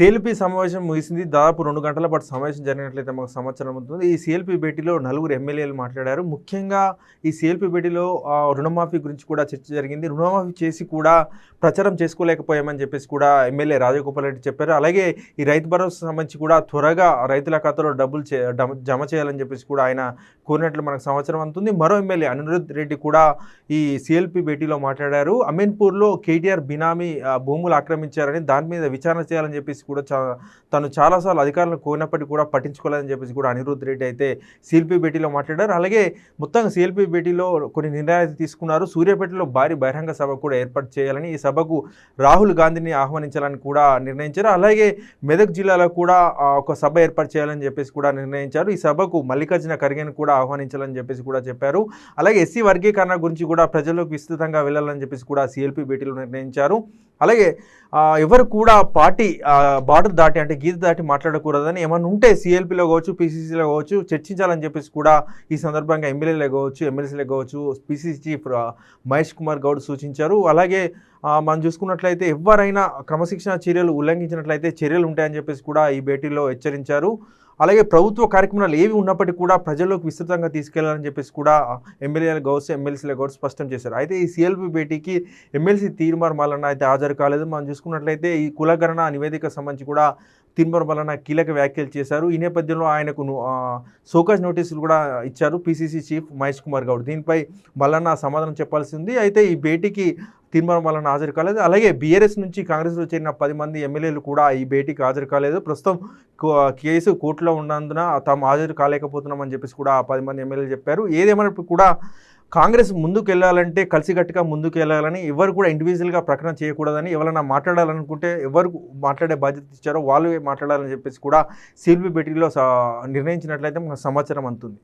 CLP సమావేశం ముగిసింది. దాదాపు రెండు గంటల పాటు సమావేశం జరిగినట్లయితే మాకు సమాచారం అవుతుంది ఈ సిఎల్పి భేటీలో నలుగురు ఎమ్మెల్యేలు మాట్లాడారు. ముఖ్యంగా ఈ సిఎల్పి భేటీలో రుణమాఫీ గురించి కూడా చర్చ జరిగింది. రుణమాఫీ చేసి కూడా ప్రచారం చేసుకోలేకపోయామని చెప్పేసి కూడా ఎమ్మెల్యే రాజగోపాల్ రెడ్డి చెప్పారు. అలాగే ఈ రైతు భరోసా సంబంధించి కూడా త్వరగా రైతుల ఖాతాలో డబ్బులు జమ చేయాలని చెప్పేసి కూడా ఆయన కోరినట్లు మనకు సమాచారం అందుతుంది. మరో ఎమ్మెల్యే అనిరుద్ రెడ్డి కూడా ఈ సిఎల్పి భేటీలో మాట్లాడారు. అమీన్పూర్లో కేటీఆర్ బినామీ భూములు ఆక్రమించారని దాని మీద విచారణ చేయాలని చెప్పేసి కూడా చా తను చాలాసార్లు అధికారులను కోరినప్పటికీ కూడా పట్టించుకోలేదని చెప్పేసి కూడా అనిరుద్ రెడ్డి అయితే సిఎల్పి భేటీలో మాట్లాడారు. అలాగే మొత్తంగా సిఎల్పి భేటీలో కొన్ని నిర్ణయాలు తీసుకున్నారు. సూర్యాపేటలో భారీ బహిరంగ సభ కూడా ఏర్పాటు చేయాలని ఈ సభకు రాహుల్ గాంధీని ఆహ్వానించాలని కూడా నిర్ణయించారు. అలాగే మెదక్ జిల్లాలో కూడా ఒక సభ ఏర్పాటు చేయాలని చెప్పేసి కూడా నిర్ణయించారు. ఈ సభకు మల్లికార్జున ఖర్గేను కూడా ఆహ్వానించాలని చెప్పేసి కూడా చెప్పారు. అలాగే ఎస్సీ వర్గీకరణ గురించి కూడా ప్రజల్లోకి విస్తృతంగా వెళ్ళాలని చెప్పేసి కూడా సిఎల్పి భేటీలో నిర్ణయించారు. అలాగే ఎవరు కూడా పార్టీ బార్డర్ దాటి అంటే గీత దాటి మాట్లాడకూడదని ఏమన్నా ఉంటే సిఎల్పిలో కావచ్చు పీసీసీలో కావచ్చు చర్చించాలని చెప్పేసి కూడా ఈ సందర్భంగా ఎమ్మెల్యేలే కావచ్చు ఎమ్మెల్సీలే కావచ్చు పీసీసీ చీఫ్ మహేష్ కుమార్ గౌడ్ సూచించారు. అలాగే మనం చూసుకున్నట్లయితే ఎవరైనా క్రమశిక్షణ చర్యలు ఉల్లంఘించినట్లయితే చర్యలు ఉంటాయని చెప్పేసి కూడా ఈ భేటీలో హెచ్చరించారు. అలాగే ప్రభుత్వ కార్యక్రమాలు ఏవి ఉన్నప్పటికీ కూడా ప్రజల్లోకి విస్తృతంగా తీసుకెళ్ళాలని చెప్పేసి కూడా ఎమ్మెల్యేలు గౌడ్స్ ఎమ్మెల్సీల గౌడ్స్ స్పష్టం చేశారు. అయితే ఈ సిఎల్పి భేటీకి ఎమ్మెల్సీ తీర్మార్ మల్లన్న అయితే హాజరు కాలేదు. మనం చూసుకున్నట్లయితే ఈ కులగణన నివేదిక సంబంధించి కూడా తీర్మార్ మల్లన్న కీలక వ్యాఖ్యలు చేశారు. ఈ నేపథ్యంలో ఆయనకు సోకాజ్ నోటీసులు కూడా ఇచ్చారు పిసిసి చీఫ్ మహేష్ కుమార్ గౌడ్. దీనిపై మల్లన్న సమాధానం చెప్పాల్సి ఉంది. అయితే ఈ భేటీకి తీర్మానం వలన హాజరు కాలేదు. అలాగే బీఆర్ఎస్ నుంచి కాంగ్రెస్లో చేరిన పది మంది ఎమ్మెల్యేలు కూడా ఈ భేటీకి హాజరు కాలేదు. ప్రస్తుతం కో- కేసు కోర్టులో ఉన్నందున తాము హాజరు కాలేకపోతున్నామని చెప్పేసి కూడా ఆ పది మంది ఎమ్మెల్యేలు చెప్పారు. ఏదేమైనప్పుడు కూడా కాంగ్రెస్ ముందుకు వెళ్ళాలంటే కలిసికట్టుగా ముందుకు వెళ్ళాలని ఎవరు కూడా ఇండివిజువల్గా ప్రకటన చేయకూడదని ఎవరైనా మాట్లాడాలనుకుంటే ఎవరు మాట్లాడే బాధ్యత ఇచ్చారో వాళ్ళు మాట్లాడాలని చెప్పేసి కూడా సిఎల్పి భేటీలో నిర్ణయించినట్లయితే మనకు సమాచారం అందుతుంది.